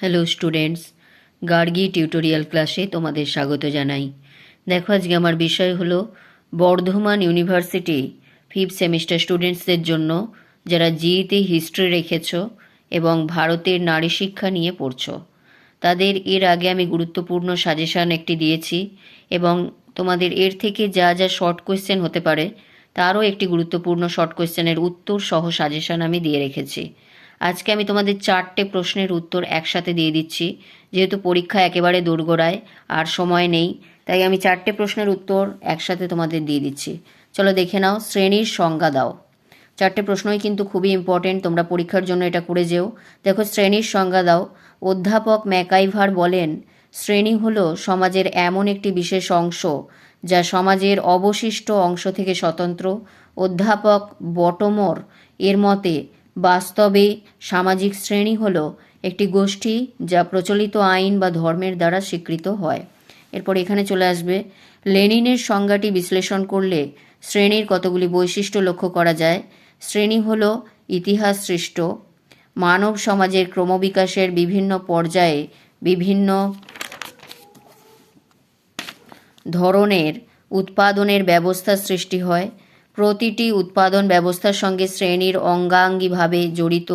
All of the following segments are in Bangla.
হ্যালো স্টুডেন্টস গার্গি টিউটোরিয়াল ক্লাসে তোমাদের স্বাগত জানাই। দেখো, আজকে আমার বিষয় হলো বর্ধমান ইউনিভার্সিটি ফিফথ সেমিস্টার স্টুডেন্টসদের জন্য যারা জিইতে হিস্ট্রি রেখেছ এবং ভারতের নারী শিক্ষা নিয়ে পড়ছো। তাদের এর আগে আমি গুরুত্বপূর্ণ সাজেশান একটি দিয়েছি এবং তোমাদের এর থেকে যা যা শর্ট কোয়েশ্চেন হতে পারে, তারও একটি গুরুত্বপূর্ণ শর্ট কোয়েশ্চেনের উত্তর সহ সাজেশান আমি দিয়ে রেখেছি। আজকে আমি তোমাদের চারটে প্রশ্নের উত্তর একসাথে দিয়ে দিচ্ছি। যেহেতু পরীক্ষা একেবারে দোরগোড়ায়, আর সময় নেই, তাই আমি চারটে প্রশ্নের উত্তর একসাথে তোমাদের দিয়ে দিচ্ছি। চলো দেখে নাও, শ্রেণির সংজ্ঞা দাও। চারটে প্রশ্নই কিন্তু খুবই ইম্পর্টেন্ট তোমরা পরীক্ষার জন্য এটা করে যেও। দেখো, শ্রেণির সংজ্ঞা দাও। অধ্যাপক ম্যাকাইভার বলেন, শ্রেণি হলো সমাজের এমন একটি বিশেষ অংশ, যা সমাজের অবশিষ্ট অংশ থেকে স্বতন্ত্র। অধ্যাপক বটমর এর মতে বাস্তবে সামাজিক শ্রেণি হল একটি গোষ্ঠী যা প্রচলিত আইন বা ধর্মের দ্বারা স্বীকৃত হয়। এরপর এখানে চলে আসবে, লেনিনের সংজ্ঞাটি বিশ্লেষণ করলে শ্রেণির কতগুলি বৈশিষ্ট্য লক্ষ্য করা যায়। শ্রেণি হল ইতিহাস সৃষ্ট, মানব সমাজের ক্রমবিকাশের বিভিন্ন পর্যায়ে বিভিন্ন ধরনের উৎপাদনের ব্যবস্থা সৃষ্টি হয়। প্রতিটি উৎপাদন ব্যবস্থার সঙ্গে শ্রেণির অঙ্গাঙ্গিভাবে জড়িত।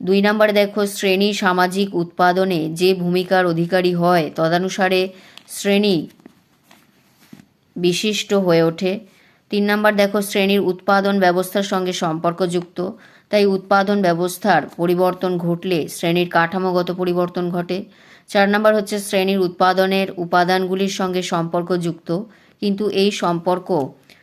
দুই নম্বরে দেখো, শ্রেণি সামাজিক উৎপাদনে যে ভূমিকার অধিকারী হয়, তদানুসারে শ্রেণি বিশিষ্ট হয়ে ওঠে। তিন নম্বর দেখো, শ্রেণির উৎপাদন ব্যবস্থার সঙ্গে সম্পর্কযুক্ত, তাই উৎপাদন ব্যবস্থার পরিবর্তন ঘটলে শ্রেণির কাঠামোগত পরিবর্তন ঘটে। চার নম্বর হচ্ছে, শ্রেণির উৎপাদনের উপাদানগুলির সঙ্গে সম্পর্কযুক্ত, কিন্তু এই সম্পর্ক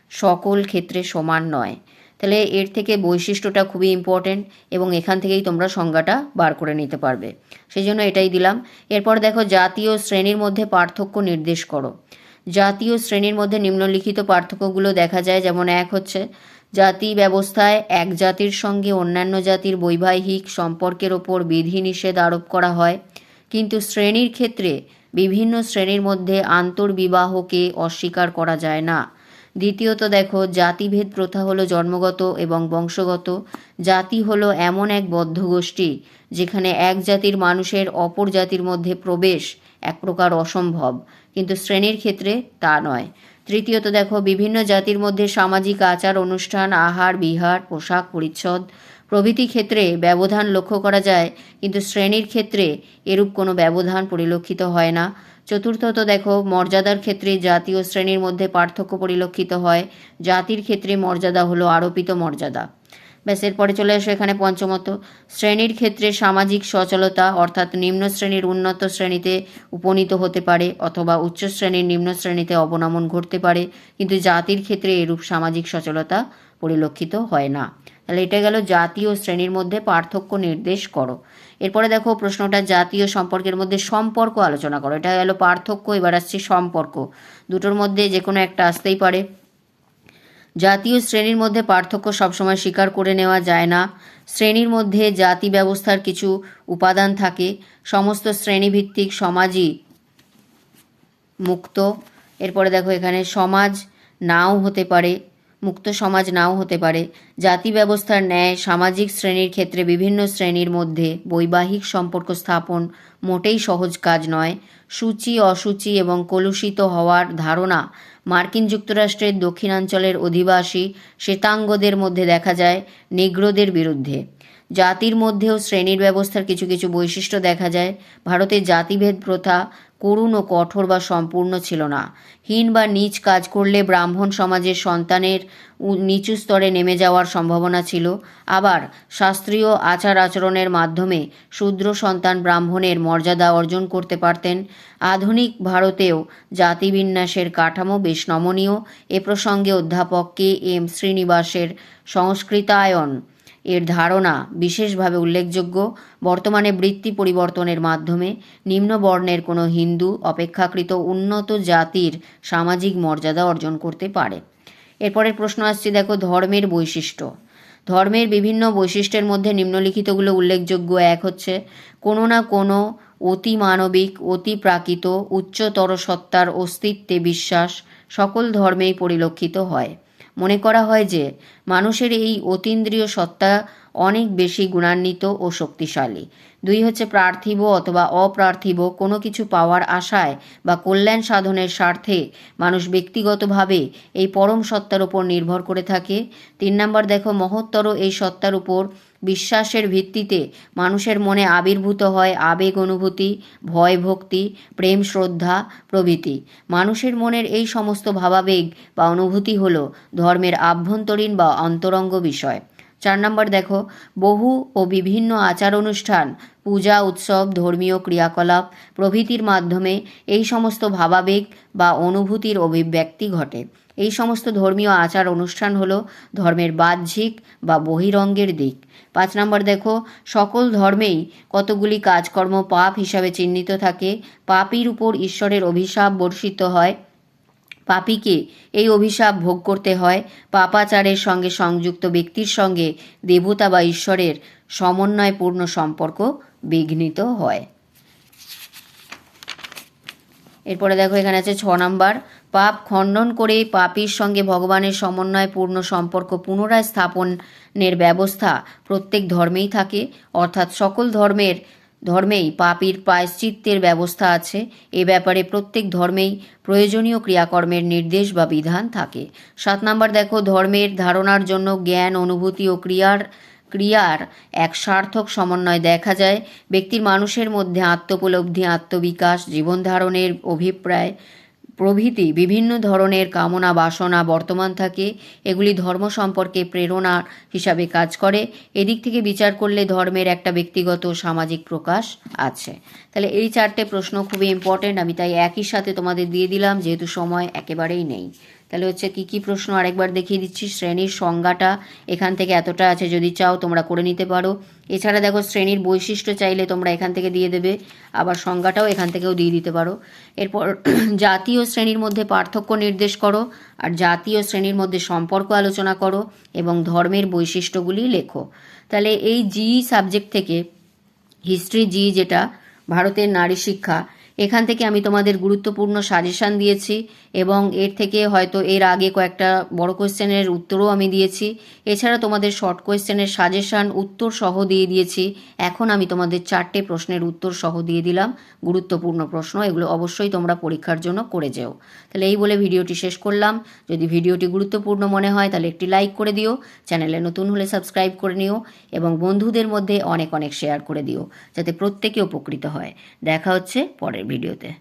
সকল ক্ষেত্রে সমান নয়। তাহলে এর থেকে বৈশিষ্ট্যটা খুবই ইম্পর্টেন্ট এবং এখান থেকেই তোমরা সংজ্ঞাটা বার করে নিতে পারবে। সেই জন্য এটাই দিলাম। এরপর দেখো, জাতীয় শ্রেণির মধ্যে পার্থক্য নির্দেশ করো। জাতীয় শ্রেণির মধ্যে নিম্নলিখিত পার্থক্যগুলো দেখা যায়। যেমন এক হচ্ছে, জাতি ব্যবস্থায় এক জাতির সঙ্গে অন্যান্য জাতির বৈবাহিক সম্পর্কের ওপর বিধিনিষেধ আরোপ করা হয়। কিন্তু শ্রেণির ক্ষেত্রে বিভিন্ন শ্রেণির মধ্যে আন্তর্বিবাহকে অস্বীকার করা যায় না। দ্বিতীয়ত দেখো, জাতিভেদ প্রথা হলো জন্মগত এবং বংশগত। জাতি হলো এমন এক বদ্ধ গোষ্ঠী যেখানে এক জাতির মানুষের অপর জাতির মধ্যে প্রবেশ এক প্রকার অসম্ভব, কিন্তু শ্রেণির ক্ষেত্রে তা নয়। তৃতীয়ত দেখো, বিভিন্ন জাতির মধ্যে সামাজিক আচার, অনুষ্ঠান, আহার, বিহার, পোশাক, পরিচ্ছদ প্রভৃতি ক্ষেত্রে ব্যবধান লক্ষ্য করা যায়, কিন্তু শ্রেণির ক্ষেত্রে এরূপ কোনো ব্যবধান পরিলক্ষিত হয় না। চতুর্থত দেখো, মর্যাদার ক্ষেত্রে জাতীয় শ্রেণির মধ্যে পার্থক্য পরিলক্ষিত হয়। জাতির ক্ষেত্রে মর্যাদা হলো আরোপিত মর্যাদা। ব্যাস, এরপরে চলে আসো এখানে পঞ্চমত। শ্রেণির ক্ষেত্রে সামাজিক সচলতা, অর্থাৎ নিম্ন শ্রেণির উন্নত শ্রেণীতে উপনীত হতে পারে অথবা উচ্চ শ্রেণির নিম্ন শ্রেণীতে অবনমন ঘটতে পারে, কিন্তু জাতির ক্ষেত্রে এরূপ সামাজিক সচলতা পরিলক্ষিত হয় না। তাহলে এটা গেল জাতীয় শ্রেণির মধ্যে পার্থক্য নির্দেশ করো। এরপরে দেখো প্রশ্নটা, জাতীয় সম্পর্কের মধ্যে সম্পর্ক আলোচনা করো। এটা গেল পার্থক্য, এবার আসছে সম্পর্ক। দুটোর মধ্যে যে কোনো একটা আসতেই পারে। জাতীয় শ্রেণির মধ্যে পার্থক্য সবসময় স্বীকার করে নেওয়া যায় না। শ্রেণির মধ্যে জাতি ব্যবস্থার কিছু উপাদান থাকে। সমস্ত শ্রেণীভিত্তিক সমাজই মুক্ত। এরপরে দেখো এখানে সমাজ নাও হতে পারে। মুক্ত সমাজ নাও হতে পারে। জাতি ব্যবস্থার ন্যায় সামাজিক শ্রেণির ক্ষেত্রে বিভিন্ন শ্রেণির মধ্যে বৈবাহিক সম্পর্ক স্থাপন মোটেই সহজ কাজ নয়। সূচি, অসুচি এবং কলুষিত হওয়ার ধারণা মার্কিন যুক্তরাষ্ট্রের দক্ষিণাঞ্চলের অধিবাসী শ্বেতাঙ্গদের মধ্যে দেখা যায় নিগ্রোদের বিরুদ্ধে। জাতির মধ্যেও শ্রেণির ব্যবস্থার কিছু কিছু বৈশিষ্ট্য দেখা যায়। ভারতের জাতিভেদ প্রথা করুণ ও কঠোর বা সম্পূর্ণ ছিল না। হীন বা নীচ কাজ করলে ব্রাহ্মণ সমাজের সন্তানের নিচু স্তরে নেমে যাওয়ার সম্ভাবনা ছিল। আবার শাস্ত্রীয় আচার আচরণের মাধ্যমে শূদ্র সন্তান ব্রাহ্মণের মর্যাদা অর্জন করতে পারতেন। আধুনিক ভারতেও জাতিবিন্যাসের কাঠামো বেশ নমনীয়। এ প্রসঙ্গে অধ্যাপক কে এম শ্রীনিবাসের সংস্কৃতায়ন এর ধারণা বিশেষভাবে উল্লেখযোগ্য। বর্তমানে বৃত্তি পরিবর্তনের মাধ্যমে নিম্ন বর্ণের কোনো হিন্দু অপেক্ষাকৃত উন্নত জাতির সামাজিক মর্যাদা অর্জন করতে পারে। এরপরের প্রশ্ন আসছে, দেখো, ধর্মের বৈশিষ্ট্য। ধর্মের বিভিন্ন বৈশিষ্ট্যের মধ্যে নিম্নলিখিতগুলো উল্লেখযোগ্য এক হচ্ছে, কোনো না কোনো অতি মানবিক অতি প্রাকৃত উচ্চতর সত্তার অস্তিত্বে বিশ্বাস সকল ধর্মেই পরিলক্ষিত হয়। মনে করা হয় যে মানুষের এই অতীন্দ্রিয় সত্তা অনেক বেশি গুণান্বিত ও শক্তিশালী। দুই হচ্ছে প্রার্থিব অথবা অপ্রার্থিব কোনো কিছু পাওয়ার আশায় বা কল্যাণ সাধনের স্বার্থে মানুষ ব্যক্তিগতভাবে এই পরম সত্তার উপর নির্ভর করে থাকে। তিন নম্বর দেখো, মহত্তর এই সত্তার উপর বিশ্বাসের ভিত্তিতে মানুষের মনে আবির্ভূত হয় আবেগ অনুভূতি, ভয় ভক্তি, প্রেম শ্রদ্ধা, প্রভৃতি। মানুষের মনের এই সমস্ত ভাবাবেগ বা অনুভূতি হল ধর্মের আভ্যন্তরীণ বা অন্তরঙ্গ বিষয়। চার নম্বর দেখো, বহু ও বিভিন্ন আচার অনুষ্ঠান, পূজা, উৎসব, ধর্মীয় ক্রিয়াকলাপ প্রভৃতির মাধ্যমে এই সমস্ত ভাবাবেগ বা অনুভূতির অভিব্যক্তি ঘটে। এই সমস্ত ধর্মীয় আচার অনুষ্ঠান হলো ধর্মের বাহ্যিক বা বহিরঙ্গের দিক। পাঁচ নম্বর দেখো, সকল ধর্মেই কতগুলি কাজকর্ম পাপ হিসাবে চিহ্নিত থাকে, পাপির উপর ঈশ্বরের অভিশাপ বর্ষিত হয় পাপীকে এই অভিশাপ ভোগ করতে হয়। পাপাচারের সঙ্গে সংযুক্ত ব্যক্তির সঙ্গে দেবতা বা ঈশ্বরের সমন্বয়পূর্ণ সম্পর্ক বিঘ্নিত হয়। এরপরে দেখো, এখানে আছে ছ নম্বর। পাপ খণ্ডন করে পাপীর সঙ্গে ভগবানের সমন্বয়পূর্ণ সম্পর্ক পুনরায় স্থাপনের ব্যবস্থা প্রত্যেক ধর্মেই থাকে। অর্থাৎ সকল ধর্মের ধর্মেই পাপীর প্রায়শ্চিত্তের ব্যবস্থা আছে। এ ব্যাপারে প্রত্যেক ধর্মেই প্রয়োজনীয় ক্রিয়াকর্মের নির্দেশ বা বিধান থাকে। সাত নম্বর দেখো, ধর্মের ধারণার জন্য জ্ঞান, অনুভূতি ও ক্রিয়ার ক্রিয়ার এক সার্থক সমন্বয় দেখা যায়। ব্যক্তির মানুষের মধ্যে আত্মোপলব্ধি, আত্মবিকাশ জীবনধারণের অভিপ্রায় প্রভৃতি বিভিন্ন ধরনের কামনা বাসনা বর্তমান থাকে, এগুলি ধর্ম সম্পর্কে প্রেরণা হিসাবে কাজ করে। এদিক থেকে বিচার করলে ধর্মের একটা ব্যক্তিগত সামাজিক প্রকাশ আছে। তাহলে এই চারটে প্রশ্ন খুবই ইম্পর্টেন্ট আমি তাই একই সাথে তোমাদের দিয়ে দিলাম, যেহেতু সময় একেবারেই নেই। তাহলে হচ্ছে কি কি প্রশ্ন আরেকবার দেখিয়ে দিচ্ছি, শ্রেণির সংজ্ঞাটা এখান থেকে এতটা আছে, যদি চাও তোমরা করে নিতে পারো। এছাড়া দেখো, শ্রেণির বৈশিষ্ট্য চাইলে তোমরা এখান থেকে দিয়ে দেবে, আবার সংজ্ঞাটাও এখান থেকেও দিয়ে দিতে পারো। এরপর জাতীয় শ্রেণির মধ্যে পার্থক্য নির্দেশ করো, আর জাতীয় শ্রেণির মধ্যে সম্পর্ক আলোচনা করো, এবং ধর্মের বৈশিষ্ট্যগুলি লেখো। তাহলে এই জি সাবজেক্ট থেকে হিস্ট্রি জি যেটা, ভারতের নারী শিক্ষা এখান থেকে আমি তোমাদের গুরুত্বপূর্ণ সাজেশান দিয়েছি এবং এর থেকে হয়তো এর আগে কয়েকটা বড় কোয়েশ্চেনের উত্তরও আমি দিয়েছি। এছাড়া তোমাদের শর্ট কোয়েশ্চেনের সাজেশান উত্তর সহ দিয়ে দিয়েছি। এখন আমি তোমাদের চারটে প্রশ্নের উত্তর সহ দিয়ে দিলাম। গুরুত্বপূর্ণ প্রশ্ন, এগুলো অবশ্যই তোমরা পরীক্ষার জন্য করে যেও। তাহলে এই বলে ভিডিওটি শেষ করলাম। যদি ভিডিওটি গুরুত্বপূর্ণ মনে হয়, তাহলে একটি লাইক করে দিও। চ্যানেলে নতুন হলে সাবস্ক্রাইব করে নিও এবং বন্ধুদের মধ্যে অনেক অনেক শেয়ার করে দিও, যাতে প্রত্যেকে উপকৃত হয়। দেখা হচ্ছে পরের वीडियो थे